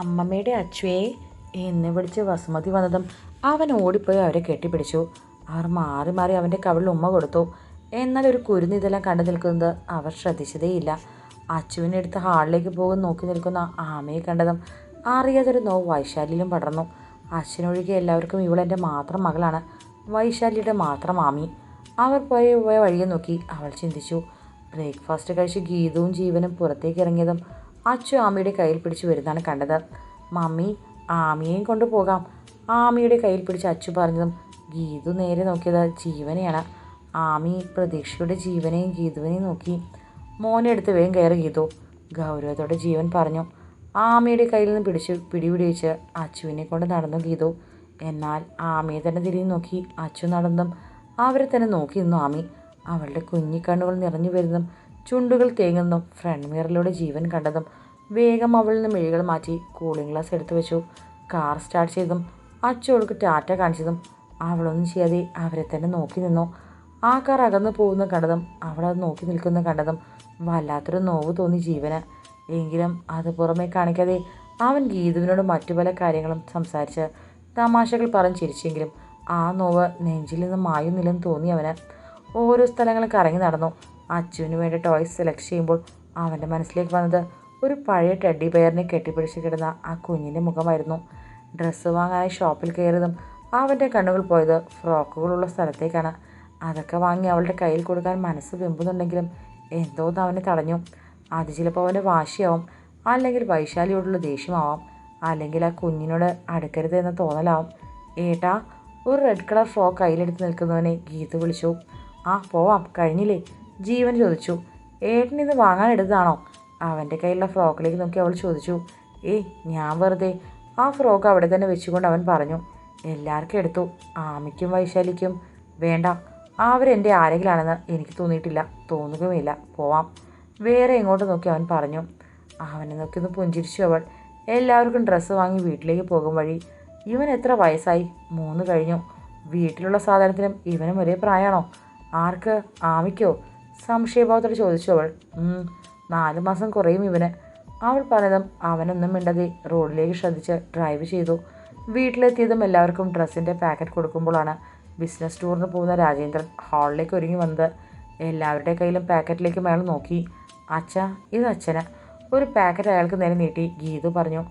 അമ്മമ്മയുടെ അച്ഛയെ എന്ന് വിളിച്ച് വസുമതി വന്നതും അവൻ ഓടിപ്പോയി അവരെ കെട്ടിപ്പിടിച്ചു. അവർ മാറി മാറി അവന്റെ കവിളിൽ ഉമ്മ കൊടുത്തു. എന്നാൽ ഒരു കുരുന്ന് ഇതെല്ലാം കണ്ടു നിൽക്കുന്നത് അവർ ശ്രദ്ധിച്ചതേയില്ല. അച്ചുവിനെ എടുത്ത് ഹാളിലേക്ക് പോകും നോക്കി നിൽക്കുന്ന ആമയെ കണ്ടതും അറിയാതൊരു നോവ് വൈശാലിയിലും പടർന്നു. അച്ഛനൊഴികെ എല്ലാവർക്കും ഇവളെന്റെ മാത്രം മകളാണ്. വൈശാലിയുടെ മാത്രം ആമി അവർ പോയ പോയ വഴിയെ നോക്കി അവൾ ചിന്തിച്ചു. ബ്രേക്ക്ഫാസ്റ്റ് കഴിച്ച് ഗീതവും ജീവനും പുറത്തേക്ക് ഇറങ്ങിയതും അച്ചു ആമിയുടെ കയ്യിൽ പിടിച്ച് വരുന്നതാണ് കണ്ടത്. മമ്മി ആമിയെയും കൊണ്ടുപോകാം ആമിയുടെ കയ്യിൽ പിടിച്ച് അച്ചു പറഞ്ഞതും ഗീതു നേരെ നോക്കിയത് ജീവനെയാണ്. ആമി പ്രതീക്ഷയുടെ ജീവനെയും ഗീതുവിനെയും നോക്കി. മോനെടുത്ത് വേഗം കയറി ഗീതു. ഗൗരവത്തോടെ ജീവൻ പറഞ്ഞു. ആമിയുടെ കയ്യിൽ നിന്ന് പിടിച്ച് പിടിപിടിച്ച് അച്ചുവിനെ കൊണ്ട് നടന്നു ഗീതു. എന്നാൽ ആമിയെ തന്നെ തിരിഞ്ഞു നോക്കി. അച്ചു നടന്നും അവരെ തന്നെ നോക്കി നിന്നു ആമി. അവളുടെ കുഞ്ഞിക്കണ്ണുകൾ നിറഞ്ഞു വരുന്നതും ചുണ്ടുകൾ തേങ്ങുന്നതും ഫ്രണ്ട് മിററിലൂടെ ജീവൻ കണ്ടതും വേഗം അവളിൽ നിന്ന് മെഴികൾ മാറ്റി കൂളിംഗ് ഗ്ലാസ് എടുത്തു വെച്ചു. കാർ സ്റ്റാർട്ട് ചെയ്തതും അച്ചോൾക്ക് ടാറ്റ കാണിച്ചതും അവളൊന്നും ചെയ്യാതെ അവരെ തന്നെ നോക്കി നിന്നു. ആ കാർ അകന്നു പോകുന്ന കണ്ടതും അവളത് നോക്കി നിൽക്കുന്ന കണ്ടതും വല്ലാത്തൊരു നോവ് തോന്നി ജീവന്. എങ്കിലും അത് പുറമേ കാണിക്കാതെ അവൻ ഗീതുവിനോട് മറ്റു പല കാര്യങ്ങളും സംസാരിച്ച് തമാശകൾ പറഞ്ഞ് ചിരിച്ചെങ്കിലും ആ നോവ് നെഞ്ചിൽ നിന്ന് മായുന്നില്ലെന്ന് തോന്നി അവന്. ഓരോ സ്ഥലങ്ങളും കറങ്ങി നടന്നു. അച്ചുവിന് വേണ്ടി ടോയ്സ് സെലക്ട് ചെയ്യുമ്പോൾ അവന്റെ മനസ്സിലേക്ക് വന്നത് ഒരു പഴയ ടെഡി ബെയറിനെ കെട്ടിപ്പിടിച്ച് കിടന്ന ആ കുഞ്ഞിന്റെ മുഖമായിരുന്നു. ഡ്രസ്സ് വാങ്ങാനായി ഷോപ്പിൽ കയറിയതും അവന്റെ കണ്ണുകൾ പോയത് ഫ്രോക്കുകളുള്ള സ്ഥലത്തേക്കാണ്. അതൊക്കെ വാങ്ങി അവളുടെ കയ്യിൽ കൊടുക്കാൻ മനസ്സ് വെമ്പുന്നുണ്ടെങ്കിലും എന്തോന്ന് അവനെ തടഞ്ഞു. അത് ചിലപ്പോൾ അവന്റെ വാശിയാവും അല്ലെങ്കിൽ വൈശാലിയോടുള്ള ദേഷ്യമാവാം അല്ലെങ്കിൽ ആ കുഞ്ഞിനോട് അടുക്കരുത് എന്ന തോന്നലാവും. ഏട്ടാ ഒരു റെഡ് കളർ ഫ്രോക്ക് കയ്യിലെടുത്ത് നിൽക്കുന്നവനെ ഗീത വിളിച്ചു. ആ പോവാം കഴിഞ്ഞില്ലേ? ജീവൻ ചോദിച്ചു. ഏട്ടൻ ഇത് വാങ്ങാൻ എടുത്താണോ അവന്റെ കയ്യിലുള്ള ഫ്രോക്കിലേക്ക് നോക്കി അവൾ ചോദിച്ചു. ഏയ് ഞാൻ വെറുതെ. ആ ഫ്രോക്ക് അവിടെ തന്നെ വെച്ചുകൊണ്ട് അവൻ പറഞ്ഞു. എല്ലാവർക്കും എടുത്തു. ആമയ്ക്കും വൈശാലിക്കും. വേണ്ട. അവരെന്റെ ആരെങ്കിലാണെന്ന് എനിക്ക് തോന്നിയിട്ടില്ല. തോന്നുകയുമില്ല. പോവാം. വേറെ എങ്ങോട്ട് നോക്കി അവൻ പറഞ്ഞു. അവനെ നോക്കി ഒന്ന് പുഞ്ചിരിച്ചു അവൾ. എല്ലാവർക്കും ഡ്രസ്സ് വാങ്ങി വീട്ടിലേക്ക് പോകും വഴി. ഇവൻ എത്ര വയസ്സായി? മൂന്ന് കഴിഞ്ഞു. വീട്ടിലുള്ള സാധനത്തിനും ഇവനും ഒരേ പ്രായമാണോ? ആർക്ക്? ആമിക്കോ? സംശയഭാവത്തോടെ ചോദിച്ചു അവൾ. നാല് മാസം കുറയും ഇവന്. അവൾ പറഞ്ഞതും അവനൊന്നും മിണ്ടാതെ റോഡിലേക്ക് ശ്രദ്ധിച്ച് ഡ്രൈവ് ചെയ്തു. വീട്ടിലെത്തിയതും എല്ലാവർക്കും ഡ്രസ്സിന്റെ പാക്കറ്റ് കൊടുക്കുമ്പോഴാണ് ബിസിനസ് ടൂറിന് പോകുന്ന രാജേന്ദ്രൻ ഹാളിലേക്ക് ഒരുങ്ങി വന്നത്. എല്ലാവരുടെ കയ്യിലും പാക്കറ്റിലേക്ക് അയാൾ നോക്കി. അച്ഛ ഇത് അച്ഛന്. ഒരു പാക്കറ്റ് അയാൾക്ക് നേരെ നീട്ടി. ഗീതു പറഞ്ഞു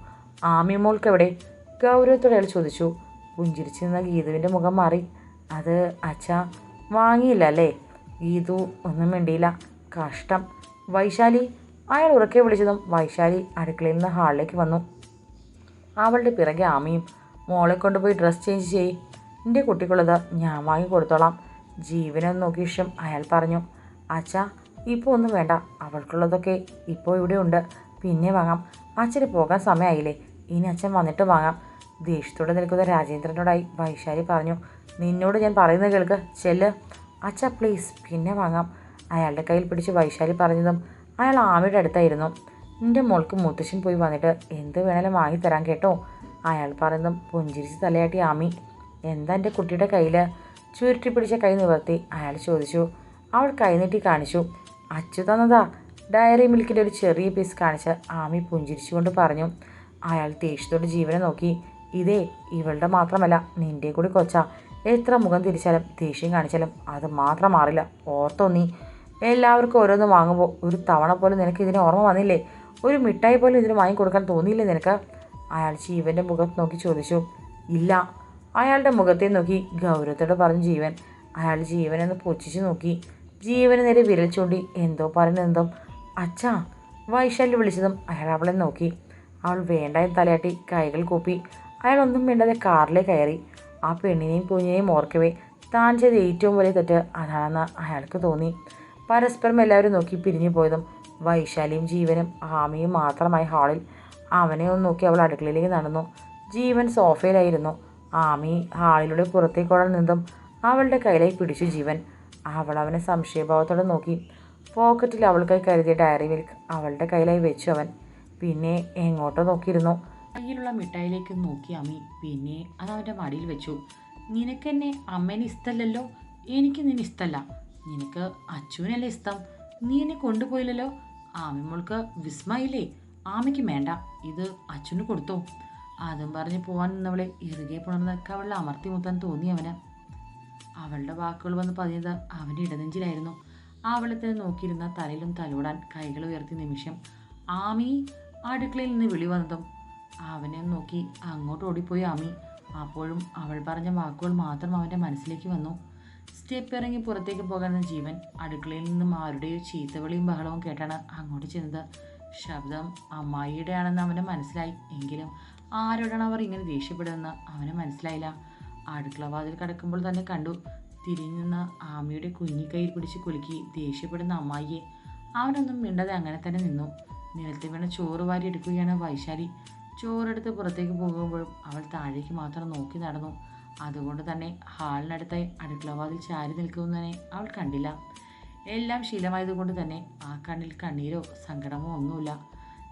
ആമി മോൾക്ക് എവിടെ? ഗൗരവത്തോടെ അയാൾ ചോദിച്ചു. പുഞ്ചിരിച്ചു നിന്ന ഗീതുവിന്റെ മുഖം മാറി. അത് അച്ഛ വാങ്ങിയില്ല അല്ലേ? ഗീതു ഒന്നും മിണ്ടിയില്ല. കഷ്ടം. വൈശാലി അയാൾ ഉറക്കെ വിളിച്ചതും വൈശാലി അടുക്കളയിൽ നിന്ന് ഹാളിലേക്ക് വന്നു. അവളുടെ പിറകെ ആമയും മോളെ കൊണ്ടുപോയി ഡ്രസ്സ് ചേഞ്ച് ചെയ്യ്. എന്റെ കുട്ടിക്കുള്ളത് ഞാൻ വാങ്ങി കൊടുത്തോളാം. ജീവനെന്ന് നോക്കിയ ശേഷം അയാൾ പറഞ്ഞു അച്ഛാ ഇപ്പോൾ ഒന്നും വേണ്ട. അവൾക്കുള്ളതൊക്കെ ഇപ്പോൾ ഇവിടെ ഉണ്ട്. പിന്നെ വാങ്ങാം. അച്ഛന് പോകാൻ സമയമായില്ലേ ഇനി അച്ഛൻ വന്നിട്ട് വാങ്ങാം. ദേഷ്യത്തോടെ നിൽക്കുന്ന രാജേന്ദ്രനോടായി വൈശാലി പറഞ്ഞു നിന്നോട് ഞാൻ പറയുന്നത് കേൾക്ക്. ചെല്ല്. അച്ഛ പ്ലീസ് പിന്നെ വാങ്ങാം. അയാളുടെ കയ്യിൽ പിടിച്ച് വൈശാലി പറഞ്ഞതും അയാൾ ആമയുടെ അടുത്തായിരുന്നു. എന്റെ മോൾക്ക് മുത്തശ്ശൻ പോയി വന്നിട്ട് എന്ത് വേണേലും വാങ്ങിത്തരാൻ കേട്ടോ. അയാൾ പറയുന്നതും പുഞ്ചിരിച്ച് തലയാട്ടി ആമി. എന്താ എന്റെ കുട്ടിയുടെ കയ്യിൽ ചുരുട്ടി പിടിച്ച കൈ നിവർത്തി അയാൾ ചോദിച്ചു. അവൾ കൈനീട്ടി കാണിച്ചു. അച്ചു തന്നതാ. ഡയറി മിൽക്കിന്റെ ഒരു ചെറിയ പീസ് കാണിച്ച് ആമി പുഞ്ചിരിച്ചുകൊണ്ട് പറഞ്ഞു. അയാൾ ദേഷ്യത്തോടെ ജീവനെ നോക്കി. ഇതേ ഇവളുടെ മാത്രമല്ല നിന്റെ കൂടി കൊച്ചാ. എത്ര മുഖം തിരിച്ചാലും ദേഷ്യം കാണിച്ചാലും അത് മാത്രം മാറില്ല. ഓർത്തോ നീ. എല്ലാവർക്കും ഓരോന്ന് വാങ്ങുമ്പോൾ ഒരു തവണ പോലും നിനക്ക് ഇതിന് ഓർമ്മ വന്നില്ലേ? ഒരു മിഠായി പോലും ഇതിന് വാങ്ങിക്കൊടുക്കാൻ തോന്നിയില്ലേ നിനക്ക്? അയാൾ ജീവന്റെ മുഖത്ത് നോക്കി ചോദിച്ചു. ഇല്ല. അയാളുടെ മുഖത്തെ നോക്കി ഗൗരവത്തോടെ പറഞ്ഞു ജീവൻ. അയാൾ ജീവനെന്ന് പൊച്ചിച്ച് നോക്കി. ജീവന് നേരെ വിരൽ ചൂണ്ടി എന്തോ പറഞ്ഞെന്തോ അച്ഛാ. വൈശാലി വിളിച്ചതും അയാൾ അവളെ നോക്കി. അവൾ വേണ്ട തലയാട്ടി കൈകൾ കൂപ്പി. അയാൾ ഒന്നും വേണ്ടാതെ കാറിലേക്ക് കയറി. ആ പെണ്ണിനെയും കുഞ്ഞിനെയും ഓർക്കവേ. താൻ ചെയ്ത ഏറ്റവും വലിയ തെറ്റ് അതാണെന്ന് അയാൾക്ക് തോന്നി. പരസ്പരം എല്ലാവരും നോക്കി പിരിഞ്ഞു പോയതും വൈശാലിയും ജീവനും ആമിയും മാത്രമായി ഹാളിൽ. അവനെ ഒന്ന് നോക്കി അവൾ അടുക്കളയിലേക്ക് നടന്നു. ജീവൻ സോഫയിലായിരുന്നു. ആമി ഹാളിലൂടെ പുറത്തേക്ക് ഓടാൻ നിന്നും അവളുടെ കയ്യിലായി പിടിച്ചു ജീവൻ. അവൾ അവനെ സംശയഭാവത്തോടെ നോക്കി. പോക്കറ്റിൽ അവൾക്കായി കരുതിയ ഡയറി മിൽക്ക് അവളുടെ കയ്യിലായി വെച്ചു അവൻ. പിന്നെ എങ്ങോട്ടോ നോക്കിയിരുന്നു. കയ്യിലുള്ള മിഠായിലേക്ക് നോക്കി അമ്മി പിന്നെ അത് അവന്റെ മടിയിൽ വെച്ചു. നിനക്കെന്നെ അമ്മേനെ ഇഷ്ടമല്ലല്ലോ? എനിക്ക് നിന്നെ ഇഷ്ടമല്ല. നിനക്ക് അച്ചുവിനല്ലേ ഇഷ്ടം? നീ എന്നെ കൊണ്ടുപോയില്ലല്ലോ? ആമിമോൾക്ക് വിസ്മയില്ലേ? ആമയ്ക്ക് വേണ്ട. ഇത് അച്ഛന് കൊടുത്തോ. അതും പറഞ്ഞ് പോവാൻ നിന്നവളെ ഇറുകെ പുണർന്നൊക്കെ അവളെ അമർത്തി മുത്താൻ തോന്നി അവന്. അവളുടെ വാക്കുകൾ വന്ന് പതിഞ്ഞത് അവന്റെ ഇടനെഞ്ചിലായിരുന്നു. അവളെ തന്നെ നോക്കിയിരുന്ന തലയിലും തലോടാൻ കൈകൾ ഉയർത്തിയ നിമിഷം ആമി അടുക്കളയിൽ നിന്ന് വിളി വന്നതും അവനെ നോക്കി അങ്ങോട്ട് ഓടിപ്പോയി അമി അപ്പോഴും അവൾ പറഞ്ഞ വാക്കുകൾ മാത്രം അവന്റെ മനസ്സിലേക്ക് വന്നു. സ്റ്റെപ്പ് ഇറങ്ങി പുറത്തേക്ക് പോകുന്ന ജീവൻ. അടുക്കളയിൽ നിന്നും ആരുടെയോ ചീത്തവിളിയും ബഹളവും കേട്ടാണ് അങ്ങോട്ട് ചെന്നത്. ശബ്ദം അമ്മായിയുടെ ആണെന്ന് അവന് മനസ്സിലായി. എങ്കിലും ആരോടാണ് അവർ ഇങ്ങനെ ദേഷ്യപ്പെടുമെന്ന് അവന് മനസ്സിലായില്ല. അടുക്കള വാതിൽ കടക്കുമ്പോൾ തന്നെ കണ്ടു. തിരിഞ്ഞു നിന്ന് ആമയുടെ കുഞ്ഞിക്കൈയിൽ പിടിച്ച് കുലുക്കി ദേഷ്യപ്പെടുന്ന അമ്മായിയെ. അവനൊന്നും മിണ്ടാതെ അങ്ങനെ തന്നെ നിന്നു. നിലത്ത് വീണ ചോറ് വാരി എടുക്കുകയാണ് വൈശാലി. ചോറെടുത്ത് പുറത്തേക്ക് പോകുമ്പോഴും അവൾ താഴേക്ക് മാത്രം നോക്കി നടന്നു. അതുകൊണ്ട് തന്നെ ഹാളിനടുത്തായി അടുക്കളവാതിൽ ചാരി നിൽക്കുന്നതിനെ അവൾ കണ്ടില്ല. എല്ലാം ശീലമായതുകൊണ്ട് തന്നെ ആ കണ്ണിൽ കണ്ണീരോ സങ്കടമോ ഒന്നുമില്ല.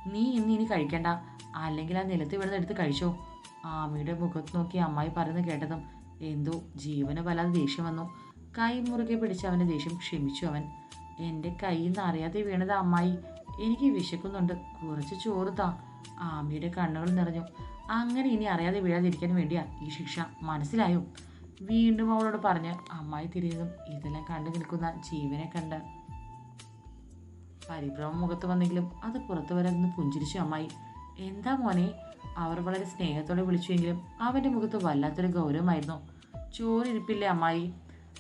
നീ ഇന്ന് ഇനി കഴിക്കണ്ട. അല്ലെങ്കിൽ ആ നിലത്ത് വിടുന്ന എടുത്ത് കഴിച്ചോ. ആമിയുടെ മുഖത്ത് നോക്കി അമ്മായി പറയുന്നത് കേട്ടതും എന്തോ ജീവന് വല്ലാതെ ദേഷ്യം വന്നു. കൈ മുറുകെ പിടിച്ച് അവന്റെ ദേഷ്യം ക്ഷമിച്ചു അവൻ. എന്റെ കയ്യിൽ നിന്ന് അറിയാതെ വീണത് അമ്മായി. എനിക്ക് വിശക്കുന്നുണ്ട്. കുറച്ച് ചോറ് താ. ആമിയുടെ കണ്ണുകൾ നിറഞ്ഞു. അങ്ങനെ ഇനി അറിയാതെ വീഴാതിരിക്കാൻ വേണ്ടിയാ ഈ ശിക്ഷ. മനസ്സിലായോ? വീണ്ടും അവളോട് പറഞ്ഞ് അമ്മായി തിരിയതും ഇതെല്ലാം കണ്ടു നിൽക്കുന്ന ജീവനെ കണ്ട്. പരിഭ്രമം മുഖത്ത് വന്നെങ്കിലും അത് പുറത്തു വരാതെന്ന് പുഞ്ചിരിച്ചു അമ്മായി. എന്താ മോനെ? അവർ വളരെ സ്നേഹത്തോടെ വിളിച്ചുവെങ്കിലും അവന്റെ മുഖത്ത് വല്ലാത്തൊരു ഗൗരവമായിരുന്നു. ചോറിരിപ്പില്ലേ അമ്മായി?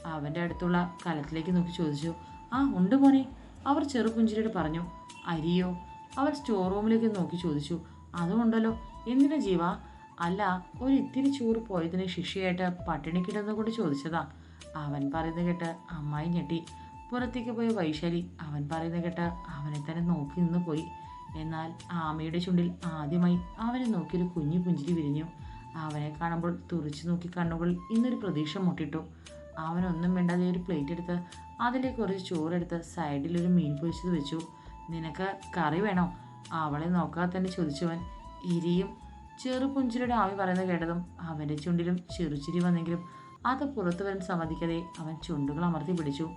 അവന്റെ അടുത്തുള്ള കലത്തിലേക്ക് നോക്കി ചോദിച്ചു. ആ ഉണ്ട് മോനെ. അവർ ചെറുപുഞ്ചിരിയോട് പറഞ്ഞു അരിയോ അവർ സ്റ്റോർ റൂമിലേക്ക് നോക്കി ചോദിച്ചു അതുകൊണ്ടല്ലോ എന്തിനാ ജീവ? അല്ല ഒരു ഇത്തിരി ചൂറ് പോയതിന് ശിക്ഷയായിട്ട് പട്ടിണി കിടന്നുകൊണ്ട് ചോദിച്ചതാ. അവൻ പറയുന്നത് കേട്ട് അമ്മായി ഞെട്ടി. പുറത്തേക്ക് പോയ വൈശാലി അവൻ പറയുന്നത് കേട്ട് അവനെ തന്നെ നോക്കി നിന്ന് പോയി. എന്നാൽ ആമയുടെ ചുണ്ടിൽ ആദ്യമായി അവനെ നോക്കിയൊരു കുഞ്ഞു പുഞ്ചിരി വിരിഞ്ഞു. അവനെ കാണുമ്പോൾ തുറച്ചു നോക്കി കണ്ണുകൾ ഇന്നൊരു പ്രതീക്ഷ മുട്ടിട്ടു. അവനൊന്നും വേണ്ടാതെ ഒരു പ്ലേറ്റ് എടുത്ത് അതിലേക്ക് കുറച്ച് ചോറെടുത്ത് സൈഡിലൊരു മീൻ പൊരിച്ചത് വെച്ചു. നിനക്ക് കറി വേണോ? അവളെ നോക്കാതെ തന്നെ ചോദിച്ചവൻ ഇരിയും. ചെറുപുഞ്ചിരിയുടെ ആവി പറയുന്നത് കേട്ടതും അവന്റെ ചുണ്ടിലും ചെറുചിരി വന്നെങ്കിലും അത് പുറത്തു വരാൻ സമ്മതിക്കാതെ അവൻ ചുണ്ടുകൾ അമർത്തി പിടിച്ചു.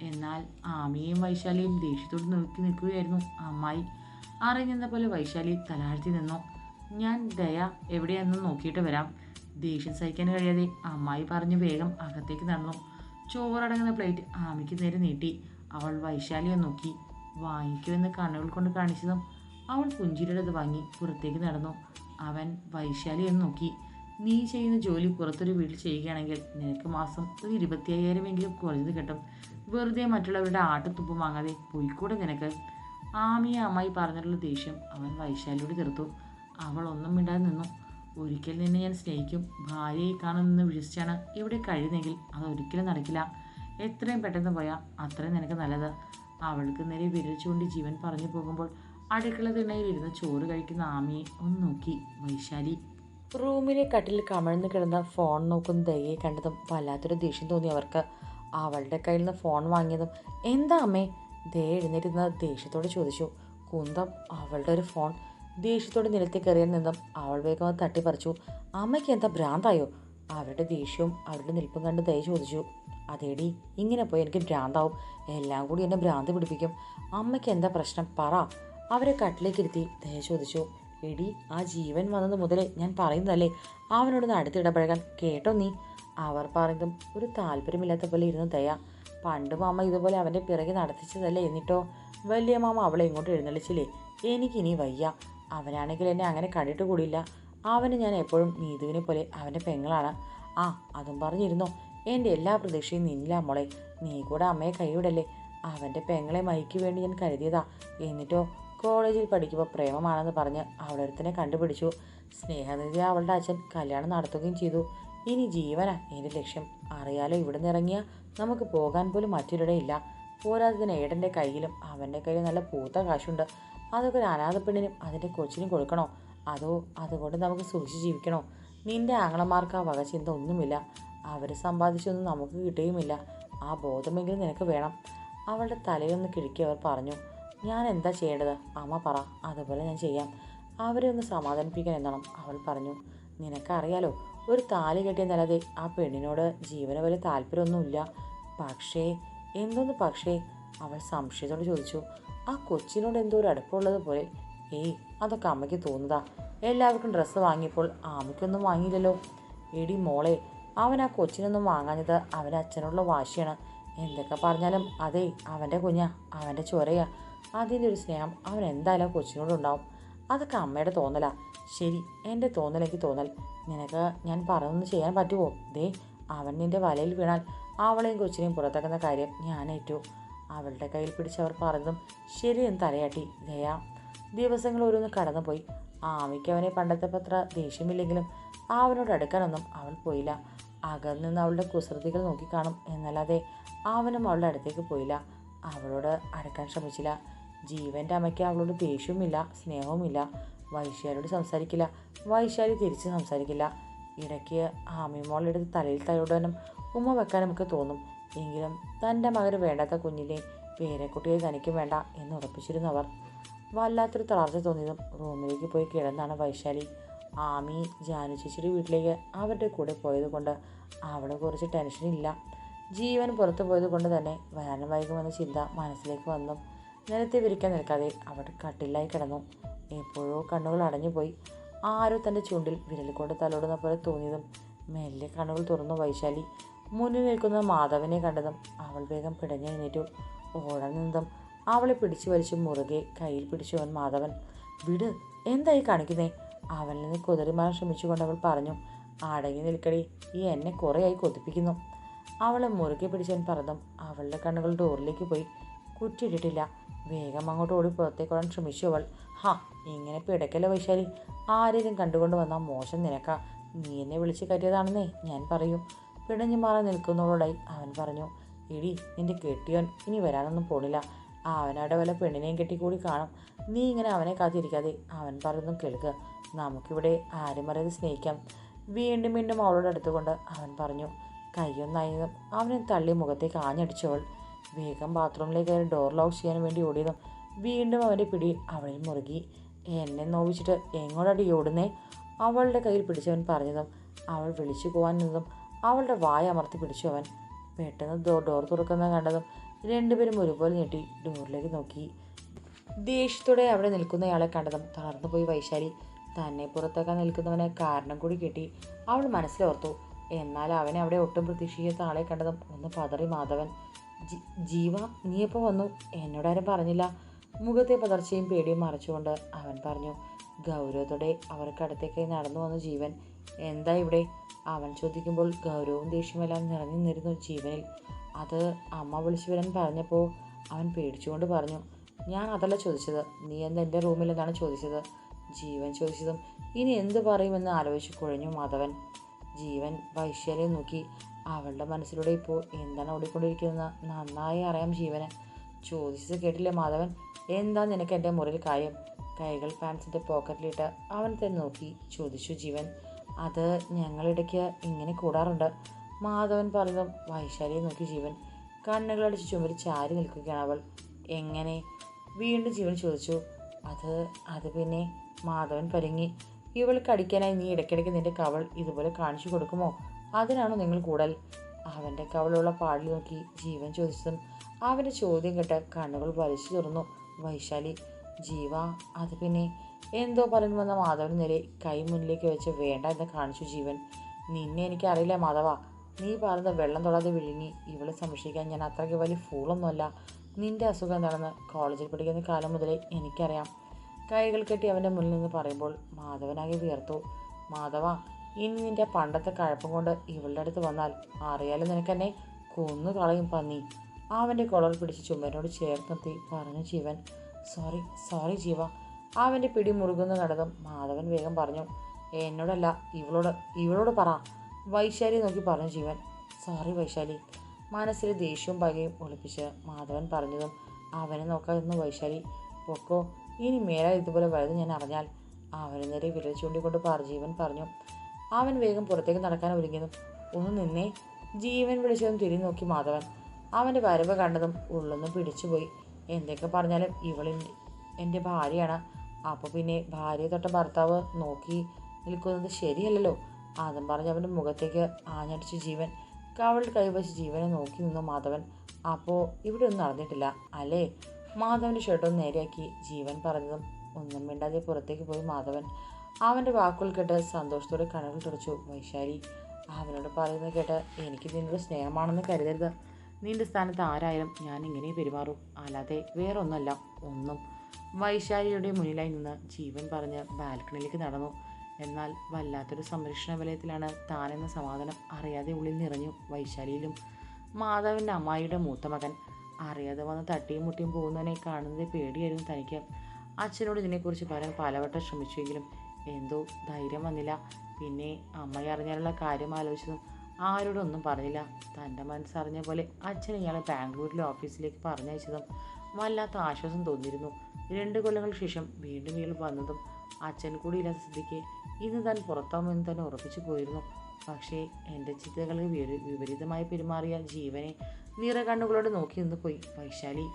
എന്നാൽ ആമിയും വൈശാലിയും ദേഷ്യത്തോട് നോക്കി നിൽക്കുകയായിരുന്നു അമ്മായി. അറിഞ്ഞെന്ന പോലെ വൈശാലി തലാഴ്ത്തി നിന്നു. ഞാൻ ദയ എവിടെയാണെന്ന് നോക്കിയിട്ട് വരാം. ദേഷ്യം സഹിക്കാൻ കഴിയാതെ അമ്മായി പറഞ്ഞു വേഗം അകത്തേക്ക് നടന്നു. ചോറടങ്ങുന്ന പ്ലേറ്റ് ആമിക്ക് നേരെ നീട്ടി. അവൾ വൈശാലിയെ നോക്കി. വാങ്ങിക്കുമെന്ന് കണ്ണുകൾ കൊണ്ട് കാണിച്ചതും അവൾ പുഞ്ചിരിയുടെ അത് വാങ്ങി പുറത്തേക്ക് നടന്നു. അവൻ വൈശാലി എന്ന് നോക്കി. നീ ചെയ്യുന്ന ജോലി പുറത്തൊരു വീട്ടിൽ ചെയ്യുകയാണെങ്കിൽ നിനക്ക് മാസം ഒരു ഇരുപത്തി അയ്യായിരം എങ്കിലും കുറഞ്ഞത് കിട്ടും. വെറുതെ മറ്റുള്ളവരുടെ ആട്ടത്തുപ്പ് വാങ്ങാതെ പോയിക്കൂടെ നിനക്ക്? ആമിയെ അമ്മായി പറഞ്ഞിട്ടുള്ള ദേഷ്യം അവൻ വൈശാലിയോട് തീർത്തു. അവൾ ഒന്നും മിണ്ടാതെ നിന്നു. ഒരിക്കൽ നിന്നെ ഞാൻ സ്നേഹിക്കും. ഭാര്യയെ കാണുമെന്ന് വിശ്വസിച്ചാണ് ഇവിടെ കഴിയുന്നെങ്കിൽ അത് ഒരിക്കലും നടക്കില്ല. എത്രയും പെട്ടെന്ന് പോയാൽ അത്രയും നിനക്ക് നല്ലത്. അവൾക്ക് നേരെ വിരൽ ചൂണ്ടി ജീവൻ പറഞ്ഞു പോകുമ്പോൾ അടുക്കള തിണ്ണയിൽ ഇരുന്ന് ചോറ് കഴിക്കുന്ന ആമിയെ ഒന്ന് നോക്കി വൈശാലി. റൂമിലെ കട്ടിൽ കമഴ്ന്ന് കിടന്ന ഫോൺ നോക്കുന്ന ദയെ കണ്ടതും വല്ലാത്തൊരു ദേഷ്യം തോന്നി അവർക്ക്. അവളുടെ കയ്യിൽ നിന്ന് ഫോൺ വാങ്ങിയതും എന്താ അമ്മേ? ദയ എഴുന്നേരുന്ന ദേഷ്യത്തോട് ചോദിച്ചു. കുന്തം അവളുടെ ഒരു ഫോൺ. ദേഷ്യത്തോട് നിലത്തി കയറിയാൽ നിന്നും അവൾ വേഗം തട്ടിപ്പറിച്ചു. അമ്മയ്ക്ക് എന്താ ഭ്രാന്തായോ? അവരുടെ ദേഷ്യവും അവരുടെ നിൽപ്പും കണ്ട് ദയ ചോദിച്ചു. അതേടി ഇങ്ങനെ പോയി എനിക്ക് ഭ്രാന്താവും. എല്ലാം കൂടി എന്നെ ഭ്രാന്ത് പിടിപ്പിക്കും. അമ്മയ്ക്ക് എന്താ പ്രശ്നം? പറ. അവരെ കട്ടിലേക്ക് ഇരുത്തി ദയ ചോദിച്ചു. എടി ആ ജീവൻ വന്നത് മുതലേ ഞാൻ പറയുന്നതല്ലേ? അവനോടൊന്ന് അടുത്തിടപഴകാൻ കേട്ടോ നീ. അവർ പറയുന്നതും ഒരു താല്പര്യമില്ലാത്ത പോലെ ഇരുന്ന് ദയ. പണ്ട് മാമ ഇതുപോലെ അവന്റെ പിറകെ നടത്തിച്ചതല്ലേ എന്നിട്ടോ? വലിയ മാമ അവളെ ഇങ്ങോട്ട് എഴുന്നള്ളിച്ചില്ലേ? എനിക്കിനി വയ്യ. അവനാണെങ്കിൽ എന്നെ അങ്ങനെ കണ്ടിട്ട് കൂടിയില്ല. അവന് ഞാൻ എപ്പോഴും നീതുവിനെ പോലെ അവന്റെ പെങ്ങളാണ്. ആ അതും പറഞ്ഞിരുന്നോ? എന്റെ എല്ലാ പ്രതീക്ഷയും നിന്നില്ല മോളെ. നീ കൂടെ അമ്മയെ കൈവിടല്ലേ? അവന്റെ പെങ്ങളെ മൈക്ക് വേണ്ടി ഞാൻ കരുതിയതാ. എന്നിട്ടോ കോളേജിൽ പഠിക്കുമ്പോൾ പ്രേമമാണെന്ന് പറഞ്ഞ് അവളൊരുത്തനെ കണ്ടുപിടിച്ചു. സ്നേഹനിധി അവളുടെ അച്ഛൻ കല്യാണം നടത്തുകയും ചെയ്തു. ഇനി ജീവനാ എന്റെ ലക്ഷ്യം. അറിയാലോ ഇവിടെ നിന്ന് നമുക്ക് പോകാൻ പോലും മറ്റൊരിടയില്ല പോരാത്തതിന് ഏടന്റെ കയ്യിലും അവന്റെ കയ്യിലും നല്ല പൂത്ത കാശുണ്ട്. അതൊക്കെ ഒരു അനാഥ പെണ്ണിനും അതിന്റെ കൊച്ചിനും കൊടുക്കണോ? അതോ അതുകൊണ്ട് നമുക്ക് സൂക്ഷിച്ച് ജീവിക്കണോ? നിന്റെ ആങ്ങളമാർക്ക് ആ വക ചിന്ത ഒന്നുമില്ല. അവർ സമ്പാദിച്ചൊന്നും നമുക്ക് കിട്ടുകയുമില്ല. ആ ബോധമെങ്കിലും നിനക്ക് വേണം. അവളുടെ തലയൊന്ന് കിഴക്കി അവർ പറഞ്ഞു ഞാൻ എന്താ ചെയ്യേണ്ടത്? അമ്മ പറ അതുപോലെ ഞാൻ ചെയ്യാം. അവരെ ഒന്ന് സമാധാനിപ്പിക്കാൻ എന്നണം. അവൾ പറഞ്ഞു നിനക്കറിയാലോ ഒരു താലി കെട്ടിയെന്നല്ലാതെ ആ പെണ്ണിനോട് ജീവന വലിയ താല്പര്യമൊന്നുമില്ല. പക്ഷേ എന്തോന്ന് പക്ഷേ? അവൾ സംശയത്തോട് ചോദിച്ചു ആ കൊച്ചിനോട് എന്തോ ഒരു അടുപ്പമുള്ളത് പോലെ. ഏയ് അതൊക്കെ അമ്മയ്ക്ക് തോന്നുന്നതാ. എല്ലാവർക്കും ഡ്രസ്സ് വാങ്ങിയപ്പോൾ ആമയ്ക്കൊന്നും വാങ്ങിയില്ലല്ലോ. എടി മോളെ അവൻ ആ കൊച്ചിനൊന്നും വാങ്ങാഞ്ഞത് അവന്റെ അച്ഛനുള്ള വാശിയാണ്. എന്തൊക്കെ പറഞ്ഞാലും അതേ അവന്റെ കുഞ്ഞാ അവന്റെ ചൊരയാ. അതിന്റെ ഒരു സ്നേഹം അവൻ എന്തായാലും കൊച്ചിനോടുണ്ടാവും. അതൊക്കെ അമ്മയുടെ തോന്നലാ. ശരി എന്റെ തോന്നലേക്ക് തോന്നൽ. നിനക്ക് ഞാൻ പറഞ്ഞൊന്ന് ചെയ്യാൻ പറ്റുമോ ദേ അവൻ നിന്റെ വലയിൽ വീണാൽ അവളെയും കൊച്ചിനെയും പുറത്താക്കുന്ന കാര്യം ഞാൻ ഏറ്റു. അവളുടെ കയ്യിൽ പിടിച്ചവർ പറഞ്ഞതും ശരിയെന്ന് തലയാട്ടി. ദയാ ദിവസങ്ങൾ ഓരോന്ന് കടന്നുപോയി. ആമിക്ക് അവനെ പണ്ടത്തെ പത്ര ദേഷ്യമില്ലെങ്കിലും അവനോട് അടുക്കാനൊന്നും അവൾ പോയില്ല. അകന്ന് നിന്ന് അവളുടെ കുസൃതികൾ നോക്കിക്കാണും എന്നല്ലാതെ അവനും അവളുടെ അടുത്തേക്ക് പോയില്ല. അവളോട് അടുക്കാൻ ശ്രമിച്ചില്ല. ജീവന്റെ അമ്മയ്ക്ക് അവളോട് ദേഷ്യവുമില്ല സ്നേഹവുമില്ല. വൈശാലിയോട് സംസാരിക്കില്ല. വൈശാലി തിരിച്ച് സംസാരിക്കില്ല. ഇടയ്ക്ക് ആമിമോളെടുത്ത് തലയിൽ തലോടാനും ഉമ്മ വെക്കാനും ഒക്കെ തോന്നും. എങ്കിലും തന്റെ മകന് വേണ്ടാത്ത കുഞ്ഞിനെ പേരക്കുട്ടിയെ തനിക്കും വേണ്ട എന്ന് ഉറപ്പിച്ചിരുന്നവർ വല്ലാത്തൊരു തളർച്ച തോന്നിയതും റൂമിലേക്ക് പോയി കിടന്നാണ് വൈശാലി ആമി ജാനു ചേച്ചിയുടെ വീട്ടിലേക്ക് അവരുടെ കൂടെ പോയത് കൊണ്ട് അവളെ കുറച്ച് ടെൻഷനില്ല ജീവൻ പുറത്തു പോയത് കൊണ്ട് തന്നെ വരാനും വൈകുമെന്ന ചിന്ത മനസ്സിലേക്ക് വന്നു. നിലത്തെ വിരിക്കാൻ നിൽക്കാതെ അവൾ കട്ടിലായി കിടന്നു. എപ്പോഴോ കണ്ണുകൾ അടഞ്ഞുപോയി. ആരോ തന്റെ ചൂണ്ടിൽ വിരൽ കൊണ്ട് തലോടുന്ന പോലെ തോന്നിയതും മെല്ലെ കണ്ണുകൾ തുറന്നു വൈശാലി. മുന്നിൽ നിൽക്കുന്ന മാധവനെ കണ്ടതും അവൾ വേഗം പിടഞ്ഞെഴുന്നേറ്റു ഓടാൻ നിന്നതും അവളെ പിടിച്ചു വലിച്ചു മുറുകെ കയ്യിൽ പിടിച്ചവൻ മാധവൻ വിട് എന്തായി കാണിക്കുന്നേ? അവനിൽ നിന്ന് കുതിറി മാറാൻ ശ്രമിച്ചുകൊണ്ട് അവൾ പറഞ്ഞു അടങ്ങി നിൽക്കടി ഈ എന്നെ കുറേയായി കൊതിപ്പിക്കുന്നു. അവളെ മുറുകെ പിടിച്ചവൻ പറഞ്ഞതും അവളുടെ കണ്ണുകൾ ഡോറിലേക്ക് പോയി. കുറ്റിയിട്ടിട്ടില്ല. വേഗം അങ്ങോട്ട് ഓടി പുറത്തേക്ക് ഓടാൻ ശ്രമിച്ചു അവൾ. ഹാ ഇങ്ങനെ പിടക്കല്ലോ വൈശാലി? ആരെയും കണ്ടുകൊണ്ട് വന്നാൽ മോശം നിനക്ക. നീ എന്നെ വിളിച്ച് കയറ്റിയതാണെന്നേ ഞാൻ പറയൂ. പിടഞ്ഞു മാറാൻ നിൽക്കുന്നവളോടായി അവൻ പറഞ്ഞു ഇടി നിന്റെ കെട്ടിയോൻ ഇനി വരാനൊന്നും പോണില്ല. അവനവിടെ വല്ല പെണ്ണിനെയും കെട്ടിക്കൂടി കാണും. നീ ഇങ്ങനെ അവനെ കാത്തിരിക്കാതെ. അവൻ പറയുന്നു കേൾക്കുക. നമുക്കിവിടെ ആരും അറിയാതെ സ്നേഹിക്കാം. വീണ്ടും വീണ്ടും അവളോട് അടുത്തുകൊണ്ട് അവൻ പറഞ്ഞു കയ്യൊന്നായതും അവനെ തള്ളി മുഖത്തേക്ക് ആഞ്ഞടിച്ചവൾ. വേഗം ബാത്റൂമിലേക്ക് കയറി ഡോർ ലോക്ക് ചെയ്യാൻ വേണ്ടി ഓടിയതും വീണ്ടും അവന്റെ പിടി അവളിൽ മുറുകി. എന്നെ നോവിച്ചിട്ട് എങ്ങോട്ടടി ഓടുന്നേ? അവളുടെ കയ്യിൽ പിടിച്ചവൻ പറഞ്ഞതും അവൾ വിളിച്ചു പോകാൻ നിന്നതും അവളുടെ വായ അമർത്തി പിടിച്ചു അവൻ പെട്ടെന്ന് ഡോർ തുറക്കുന്നത് കണ്ടതും രണ്ടുപേരും ഒരുപോലെ ഞെട്ടി ഡോറിലേക്ക് നോക്കി. ദേഷ്യത്തോടെ അവിടെ നിൽക്കുന്നയാളെ കണ്ടതും തളർന്നു പോയി വൈശാലി. തന്നെ പുറത്തേക്കാൻ നിൽക്കുന്നവനെ കാരണം കൂടി കിട്ടി. അവൾ മനസ്സിലോർത്തു. എന്നാൽ അവനെ അവിടെ ഒട്ടും പ്രതീക്ഷിക്കാത്ത ആളെ കണ്ടതും ഒന്ന് പതറി മാധവൻ. "ജി- ജീവ നീയപ്പോൾ വന്നു? എന്നോടാരും പറഞ്ഞില്ല. മുഖത്തെ പതർച്ചയും പേടിയും മറച്ചുകൊണ്ട് അവൻ പറഞ്ഞു. ഗൗരവത്തോടെ അവർക്കടുത്തേക്കായി നടന്നു വന്നു ജീവൻ. എന്താ ഇവിടെ? അവൻ ചോദിക്കുമ്പോൾ ഗൗരവവും ദേഷ്യമെല്ലാം നിറഞ്ഞു നിന്നിരുന്നു ജീവനിൽ. അത് അമ്മ വിളിച്ചു വരാൻ പറഞ്ഞപ്പോൾ അവൻ പേടിച്ചുകൊണ്ട് പറഞ്ഞു. ഞാൻ അതല്ല ചോദിച്ചത്. നീ എന്താ എന്റെ റൂമിൽ എന്നാണ് ചോദിച്ചത്? ജീവൻ. ചോദിച്ചതും ഇനി എന്ത് പറയുമെന്ന് ആലോചിച്ച് കുഴഞ്ഞു മാധവൻ. ജീവൻ വൈശ്യാലിയെ നോക്കി. അവളുടെ മനസ്സിലൂടെ ഇപ്പോൾ എന്താണ് ഓടിക്കൊണ്ടിരിക്കുന്നത്? നന്നായി അറിയാം ജീവന്. ചോദിച്ചത് കേട്ടില്ലേ മാധവൻ? എന്താ നിനക്ക് എന്റെ മുറിയിൽ കാര്യം? കൈകൾ പാൻസിന്റെ പോക്കറ്റിലിട്ട് അവൻ തന്നെ നോക്കി. ചോദിച്ചു ജീവൻ. അത് ഞങ്ങളിടയ്ക്ക് ഇങ്ങനെ കൂടാറുണ്ട്. മാധവൻ പറഞ്ഞതും വൈശാലിയെ നോക്കി ജീവൻ. കണ്ണുകളടിച്ച് ചുമരി ചാരി നിൽക്കുകയാണ് അവൾ. എങ്ങനെ? വീണ്ടും ജീവൻ ചോദിച്ചു. അത് അത് പിന്നെ മാധവൻ പരുങ്ങി. ഇവൾക്ക് അടിക്കാനായി നീ ഇടയ്ക്കിടയ്ക്ക് നിന്റെ കവൾ ഇതുപോലെ കാണിച്ചു കൊടുക്കുമോ? അതിനാണ് നിങ്ങൾ കൂടൽ അവന്റെ കവളുള്ള പാടിൽ നോക്കി ജീവൻ ചോദിച്ചതും അവന്റെ ചോദ്യം കേട്ട കണ്ണുകൾ വലിച്ചു തുറന്നു. വൈശാലി ജീവ അത് പിന്നെ എന്തോ പറഞ്ഞു വന്ന മാധവന് നേരെ കൈ മുന്നിലേക്ക് വെച്ച് വേണ്ട എന്ന് കാണിച്ചു ജീവൻ. നിന്നെ എനിക്കറിയില്ല മാധവ. നീ പറഞ്ഞ വെള്ളം തൊടാതെ വിഴുങ്ങി ഇവളെ സംരക്ഷിക്കാൻ ഞാൻ അത്രയ്ക്ക് വലിയ ഫൂളൊന്നുമല്ല നിന്റെ അസുഖം എന്താണെന്ന് കോളേജിൽ പഠിക്കുന്ന കാലം മുതലേ എനിക്കറിയാം. കൈകൾ കെട്ടി അവന്റെ മുന്നിൽ നിന്ന് പറയുമ്പോൾ മാധവനാകെ വിയർത്തു. മാധവ ഇനി നിന്റെ പണ്ടത്തെ കഴപ്പം കൊണ്ട് ഇവളുടെ അടുത്ത് വന്നാൽ അറിയാലോ നിനക്കെന്നെ കൊന്നു കളയും പന്നി. അവന്റെ കൊളർ പിടിച്ച് ചുമരനോട് ചേർത്ത് നിർത്തി പറഞ്ഞു ജീവൻ സോറി സോറി ജീവ. അവന്റെ പിടി മുറുകുന്ന കണ്ടതും മാധവൻ വേഗം പറഞ്ഞു എന്നോടല്ല ഇവളോട് ഇവളോട് പറ. വൈശാലി നോക്കി പറഞ്ഞു ജീവൻ സോറി വൈശാലി. മനസ്സിലെ ദേഷ്യവും പകയും ഒളിപ്പിച്ച് മാധവൻ പറഞ്ഞതും അവനെ നോക്കാതിരുന്ന വൈശാലി. പൊക്കോ ഇനി മേലാൽ ഇതുപോലെ വലുത് ഞാൻ അറിഞ്ഞാൽ അവന് നേരെ വിരൽ ചൂണ്ടിക്കൊണ്ട് പറ ജീവൻ പറഞ്ഞു. അവൻ വേഗം പുറത്തേക്ക് നടക്കാൻ ഒരുങ്ങിയതും ഒന്ന് നിന്നേ. ജീവൻ വിളിച്ചതും തിരിഞ്ഞു നോക്കി മാധവൻ. അവന്റെ വരവ് കണ്ടതും ഉള്ളൊന്നും പിടിച്ചുപോയി. എന്തൊക്കെ പറഞ്ഞാലും ഇവളിന്റെ എന്റെ ഭാര്യയാണ്. അപ്പോൾ പിന്നെ ഭാര്യ തൊട്ട ഭർത്താവ് നോക്കി നിൽക്കുന്നത് ശരിയല്ലല്ലോ? അതും പറഞ്ഞ് അവന്റെ മുഖത്തേക്ക് ആഞ്ഞടിച്ച് ജീവൻ. കവളിൽ കൈവശ ജീവനെ നോക്കി നിന്നു മാധവൻ. അപ്പോൾ ഇവിടെ ഒന്നും നടന്നിട്ടില്ല അല്ലേ? മാധവന്റെ ഷർട്ടൊന്ന് നേരെയാക്കി ജീവൻ പറഞ്ഞതും ഒന്നും മിണ്ടാതെ പുറത്തേക്ക് പോയി മാധവൻ. അവന്റെ വാക്കുകൾ കേട്ട് സന്തോഷത്തോടെ കണ്ണുകൾ തുടച്ചു. വൈശാലി അവനോട് പറയുന്നത് കേട്ട് എനിക്ക് നിന്നോട് സ്നേഹമാണെന്ന് കരുതരുത്. നിന്റെ സ്ഥാനത്ത് ആരായാലും ഞാൻ ഇങ്ങനെ പെരുമാറും. അല്ലാതെ വേറെ ഒന്നല്ല ഒന്നും. വൈശാലിയുടെ മുന്നിലായി നിന്ന് ജീവൻ പറഞ്ഞ് ബാൽക്കണിയിലേക്ക് നടന്നു. എന്നാൽ വല്ലാത്തൊരു സംരക്ഷണ വലയത്തിലാണ് താനെന്ന സമാധാനം അറിയാതെ ഉള്ളിൽ നിറഞ്ഞു വൈശാലിയിലും മാധവന്റെ അമ്മായിയുടെ മൂത്ത മകൻ. അറിയാതെ വന്ന് തട്ടിയും മുട്ടിയും പോകുന്നതിനെ കാണുന്നത് പേടിയായിരുന്നു തനിക്ക്. അച്ഛനോട് ഇതിനെക്കുറിച്ച് പറയാൻ പലവട്ടം ശ്രമിച്ചുവെങ്കിലും എന്തോ ധൈര്യം വന്നില്ല. പിന്നെ അമ്മയെ അറിഞ്ഞാലുള്ള കാര്യം ആലോചിച്ചതും ആരോടൊന്നും പറഞ്ഞില്ല. തന്റെ മനസ്സറിഞ്ഞ പോലെ അച്ഛൻ ഇയാളെ ബാംഗ്ലൂരിലെ ഓഫീസിലേക്ക് പറഞ്ഞയച്ചതും വല്ലാത്ത ആശ്വാസം തോന്നിയിരുന്നു. രണ്ട് കൊല്ലങ്ങൾക്ക് ശേഷം വീണ്ടും ഇയാൾ വന്നതും അച്ഛൻ കൂടി ഇല്ലാത്ത സ്ഥിതിക്ക് ഇന്ന് താൻ പുറത്താവുമെന്ന് തന്നെ ഉറപ്പിച്ചു പോയിരുന്നു. പക്ഷേ എന്റെ ചിന്തകൾക്ക് വിപരീതമായി പെരുമാറിയ ജീവനെ നിറ കണ്ണുകളോട് നോക്കി നിന്ന് പോയി. വൈശാലി